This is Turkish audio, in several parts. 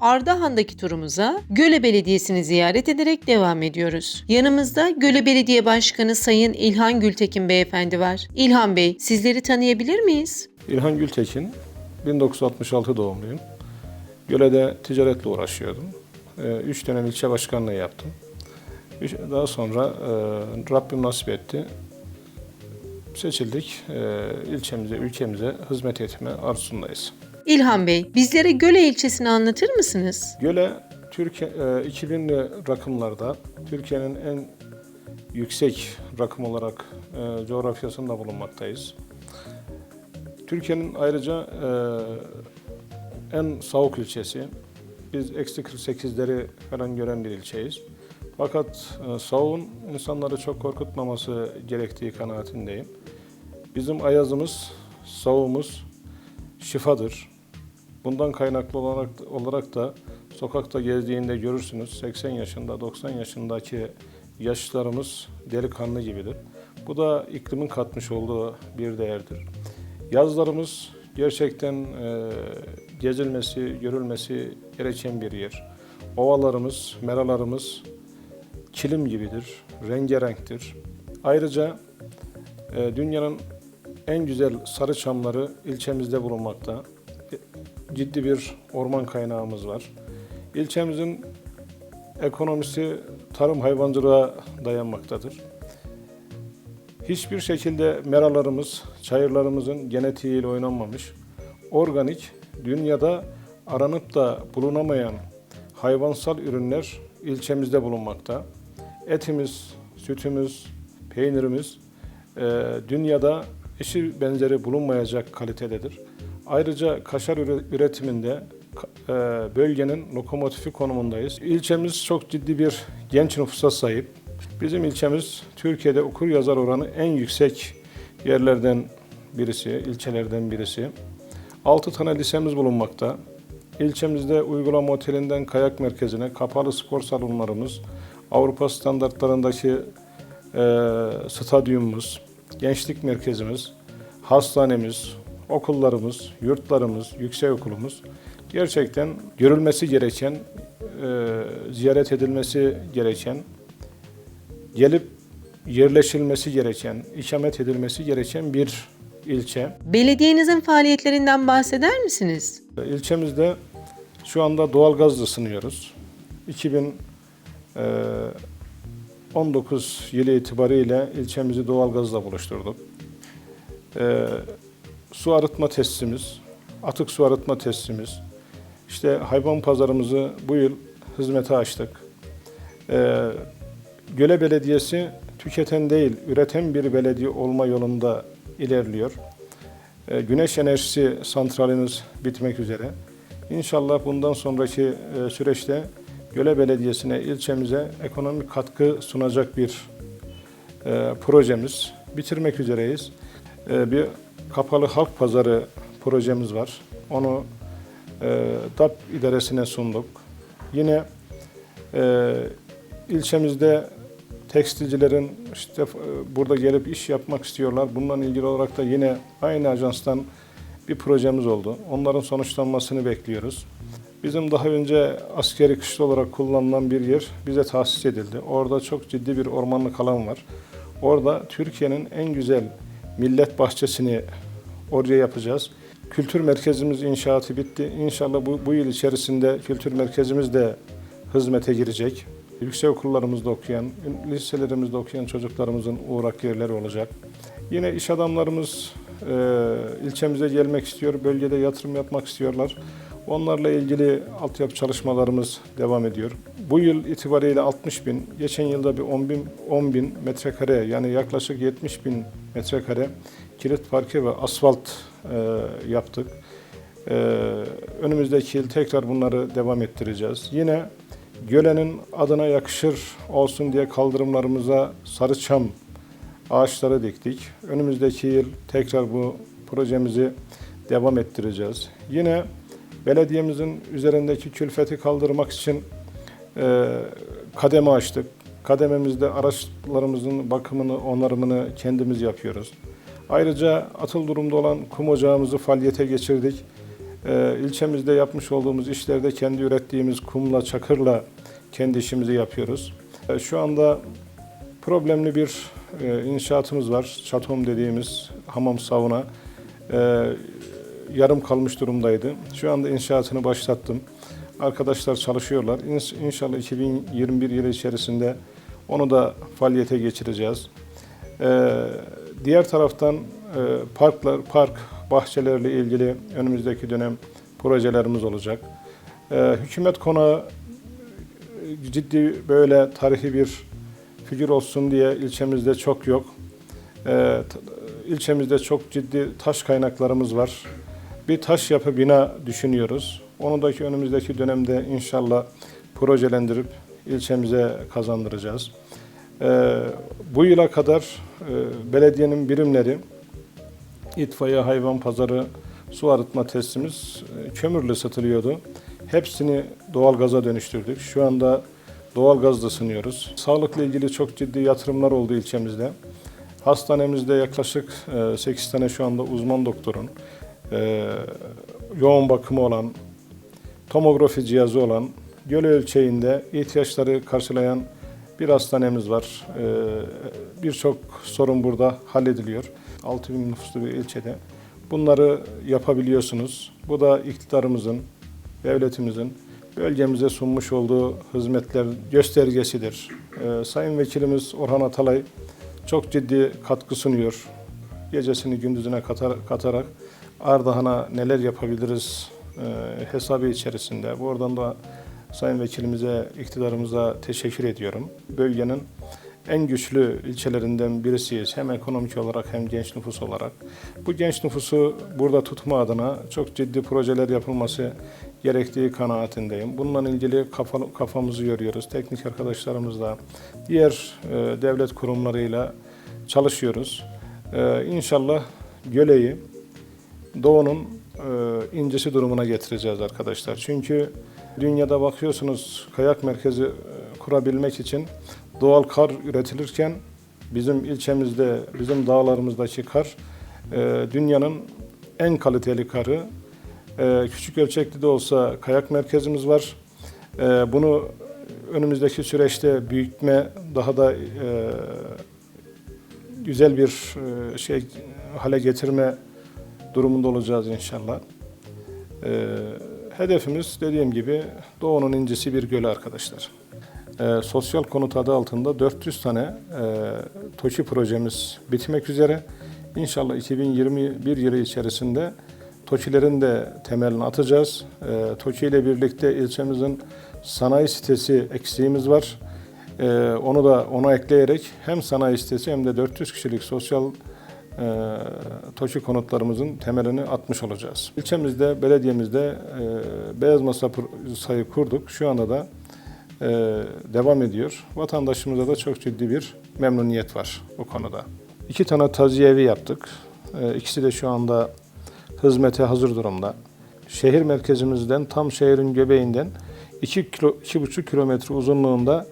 Ardahan'daki turumuza Göle Belediyesi'ni ziyaret ederek devam ediyoruz. Yanımızda Göle Belediye Başkanı Sayın İlhan Gültekin Beyefendi var. İlhan Bey, sizleri tanıyabilir miyiz? İlhan Gültekin, 1966 doğumluyum. Göle'de ticaretle uğraşıyordum. Ee, Üç dönem ilçe başkanlığı yaptım. Daha sonra e, Rabbim nasip etti. Seçildik. E, ilçemize, ülkemize hizmet etme arzusundayız. İlhan Bey, bizlere Göle ilçesini anlatır mısınız? Göle Türkiye e, 2000'li rakımlarda Türkiye'nin en yüksek rakım olarak e, coğrafyasında bulunmaktayız. Türkiye'nin ayrıca e, en soğuk ilçesi. Biz eksi 48'leri falan gören bir ilçeyiz. Fakat e, soğuğun insanları çok korkutmaması gerektiği kanaatindeyim. Bizim ayazımız, soğuğumuz şifadır. Bundan kaynaklı olarak, olarak da sokakta gezdiğinde görürsünüz 80 yaşında 90 yaşındaki yaşlarımız delikanlı gibidir. Bu da iklimin katmış olduğu bir değerdir. Yazlarımız gerçekten e, gezilmesi, görülmesi gereken bir yer. Ovalarımız, meralarımız kilim gibidir, rengarenktir. Ayrıca e, dünyanın en güzel sarı çamları ilçemizde bulunmakta ciddi bir orman kaynağımız var. İlçemizin ekonomisi tarım hayvancılığa dayanmaktadır. Hiçbir şekilde meralarımız, çayırlarımızın genetiğiyle oynanmamış, organik, dünyada aranıp da bulunamayan hayvansal ürünler ilçemizde bulunmakta. Etimiz, sütümüz, peynirimiz e, dünyada eşi benzeri bulunmayacak kalitededir. Ayrıca kaşar üre- üretiminde e, bölgenin lokomotifi konumundayız. İlçemiz çok ciddi bir genç nüfusa sahip. Bizim ilçemiz Türkiye'de okur yazar oranı en yüksek yerlerden birisi, ilçelerden birisi. 6 tane lisemiz bulunmakta. İlçemizde uygulama otelinden kayak merkezine kapalı spor salonlarımız, Avrupa standartlarındaki e, stadyumumuz, gençlik merkezimiz, hastanemiz, okullarımız, yurtlarımız, yüksekokulumuz gerçekten görülmesi gereken, e, ziyaret edilmesi gereken, gelip yerleşilmesi gereken, ikamet edilmesi gereken bir ilçe. Belediyenizin faaliyetlerinden bahseder misiniz? İlçemizde şu anda doğalgazla ısınıyoruz. 2019 yılı itibariyle ilçemizi doğalgazla buluşturduk. Ee, su arıtma tesisimiz, atık su arıtma tesisimiz, işte hayvan pazarımızı bu yıl hizmete açtık. Ee, Göle Belediyesi tüketen değil, üreten bir belediye olma yolunda ilerliyor. E, Güneş enerjisi santralimiz bitmek üzere. İnşallah bundan sonraki e, süreçte Göle Belediyesi'ne, ilçemize ekonomik katkı sunacak bir e, projemiz. Bitirmek üzereyiz. E, Bir kapalı halk pazarı projemiz var. Onu e, DAP idaresine sunduk. Yine e, ilçemizde tekstilcilerin işte e, burada gelip iş yapmak istiyorlar. Bununla ilgili olarak da yine aynı ajanstan bir projemiz oldu. Onların sonuçlanmasını bekliyoruz. Bizim daha önce askeri kışla olarak kullanılan bir yer bize tahsis edildi. Orada çok ciddi bir ormanlık alan var. Orada Türkiye'nin en güzel millet bahçesini oraya yapacağız. Kültür merkezimiz inşaatı bitti. İnşallah bu, bu yıl içerisinde kültür merkezimiz de hizmete girecek. Yüksek okullarımızda okuyan, liselerimizde okuyan çocuklarımızın uğrak yerleri olacak. Yine iş adamlarımız e, ilçemize gelmek istiyor, bölgede yatırım yapmak istiyorlar. Onlarla ilgili altyapı çalışmalarımız devam ediyor. Bu yıl itibariyle 60 bin, geçen yılda bir 10 bin, 10 bin metrekare yani yaklaşık 70 bin metrekare kilit parke ve asfalt e, yaptık. E, önümüzdeki yıl tekrar bunları devam ettireceğiz. Yine Göle'nin adına yakışır olsun diye kaldırımlarımıza sarı çam ağaçları diktik. Önümüzdeki yıl tekrar bu projemizi devam ettireceğiz. Yine belediyemizin üzerindeki külfeti kaldırmak için kademe açtık. Kadememizde araçlarımızın bakımını, onarımını kendimiz yapıyoruz. Ayrıca atıl durumda olan kum ocağımızı faaliyete geçirdik. Ee, ilçemizde yapmış olduğumuz işlerde kendi ürettiğimiz kumla, çakırla kendi işimizi yapıyoruz. Ee, şu anda problemli bir e, inşaatımız var. Çatom dediğimiz hamam sauna. Ee, yarım kalmış durumdaydı. Şu anda inşaatını başlattım. Arkadaşlar çalışıyorlar. İnşallah 2021 yılı içerisinde onu da faaliyete geçireceğiz. Ee, diğer taraftan e, parklar, park bahçelerle ilgili önümüzdeki dönem projelerimiz olacak. Ee, hükümet konağı e, ciddi böyle tarihi bir figür olsun diye ilçemizde çok yok. Ee, ilçemizde çok ciddi taş kaynaklarımız var. Bir taş yapı bina düşünüyoruz. Onu da ki önümüzdeki dönemde inşallah projelendirip ilçemize kazandıracağız. Ee, bu yıla kadar e, belediyenin birimleri itfaiye, hayvan pazarı, su arıtma testimiz e, kömürle satılıyordu. Hepsini doğalgaza dönüştürdük. Şu anda doğalgazla ısınıyoruz. Sağlıkla ilgili çok ciddi yatırımlar oldu ilçemizde. Hastanemizde yaklaşık 8 tane şu anda uzman doktorun, e, yoğun bakımı olan, tomografi cihazı olan, göl ölçeğinde ihtiyaçları karşılayan bir hastanemiz var. Ee, Birçok sorun burada hallediliyor. 6 bin nüfuslu bir ilçede. Bunları yapabiliyorsunuz. Bu da iktidarımızın, devletimizin bölgemize sunmuş olduğu hizmetler göstergesidir. Ee, Sayın Vekilimiz Orhan Atalay çok ciddi katkı sunuyor. Gecesini gündüzüne katar- katarak Ardahan'a neler yapabiliriz hesabı içerisinde. Buradan da Sayın Vekilimize, iktidarımıza teşekkür ediyorum. Bölgenin en güçlü ilçelerinden birisiyiz. Hem ekonomik olarak hem genç nüfus olarak. Bu genç nüfusu burada tutma adına çok ciddi projeler yapılması gerektiği kanaatindeyim. Bununla ilgili kafa, kafamızı yoruyoruz. Teknik arkadaşlarımızla, diğer e, devlet kurumlarıyla çalışıyoruz. E, inşallah Göle'yi Doğu'nun e, incisi durumuna getireceğiz arkadaşlar. Çünkü dünyada bakıyorsunuz kayak merkezi e, kurabilmek için doğal kar üretilirken bizim ilçemizde, bizim dağlarımızdaki kar e, dünyanın en kaliteli karı. E, küçük ölçekli de olsa kayak merkezimiz var. E, bunu önümüzdeki süreçte büyütme, daha da e, güzel bir e, şey hale getirme durumunda olacağız inşallah. Ee, hedefimiz dediğim gibi Doğu'nun incisi bir gölü arkadaşlar. Ee, sosyal konut adı altında 400 tane e, TOKİ projemiz bitmek üzere. İnşallah 2021 yılı içerisinde TOKİ'lerin de temelini atacağız. Ee, TOKİ ile birlikte ilçemizin sanayi sitesi eksiğimiz var. Ee, onu da ona ekleyerek hem sanayi sitesi hem de 400 kişilik sosyal e, konutlarımızın temelini atmış olacağız. İlçemizde, belediyemizde e, beyaz masa sayı kurduk. Şu anda da e, devam ediyor. Vatandaşımıza da çok ciddi bir memnuniyet var bu konuda. İki tane taziye yaptık. E, ikisi de şu anda hizmete hazır durumda. Şehir merkezimizden tam şehrin göbeğinden 2 kilo, 2,5 kilometre uzunluğunda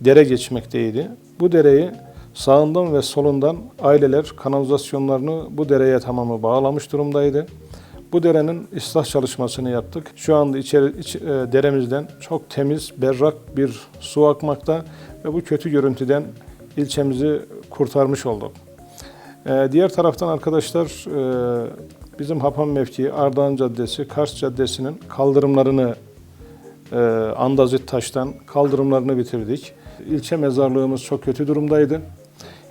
dere geçmekteydi. Bu dereyi sağından ve solundan aileler kanalizasyonlarını bu dereye tamamı bağlamış durumdaydı. Bu derenin ıslah çalışmasını yaptık. Şu anda içeri, iç- e, deremizden çok temiz, berrak bir su akmakta ve bu kötü görüntüden ilçemizi kurtarmış olduk. Ee, diğer taraftan arkadaşlar e, bizim Hapan mevkii Ardahan Caddesi, Kars Caddesi'nin kaldırımlarını e, andazit taştan kaldırımlarını bitirdik. İlçe mezarlığımız çok kötü durumdaydı.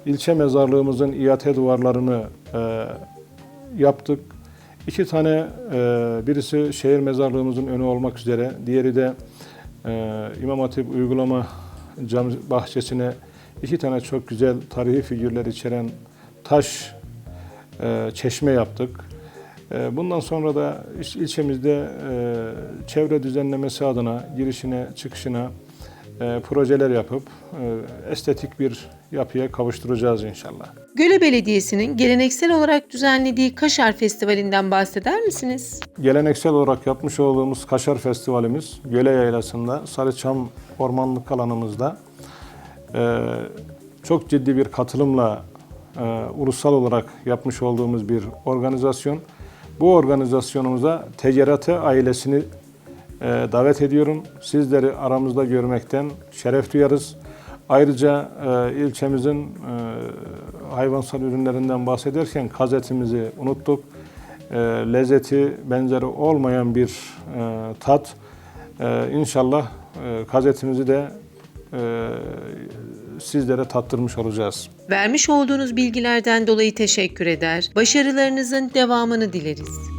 İlçe mezarlığımızın iate duvarlarını e, yaptık. İki tane, e, birisi şehir mezarlığımızın önü olmak üzere, diğeri de e, İmam Hatip uygulama cam bahçesine iki tane çok güzel tarihi figürler içeren taş e, çeşme yaptık. E, bundan sonra da il- ilçemizde e, çevre düzenlemesi adına girişine, çıkışına e, projeler yapıp e, estetik bir yapıya kavuşturacağız inşallah. Göle Belediyesi'nin geleneksel olarak düzenlediği Kaşar Festivali'nden bahseder misiniz? Geleneksel olarak yapmış olduğumuz Kaşar Festivalimiz Göle Yaylası'nda Sarıçam Ormanlık alanımızda e, çok ciddi bir katılımla e, ulusal olarak yapmış olduğumuz bir organizasyon. Bu organizasyonumuza Tecerate ailesini davet ediyorum. Sizleri aramızda görmekten şeref duyarız. Ayrıca e, ilçemizin e, hayvansal ürünlerinden bahsederken kazetimizi unuttuk. E, lezzeti benzeri olmayan bir tat. E, inşallah e, de sizlere tattırmış olacağız. Vermiş olduğunuz bilgilerden dolayı teşekkür eder. Başarılarınızın devamını dileriz.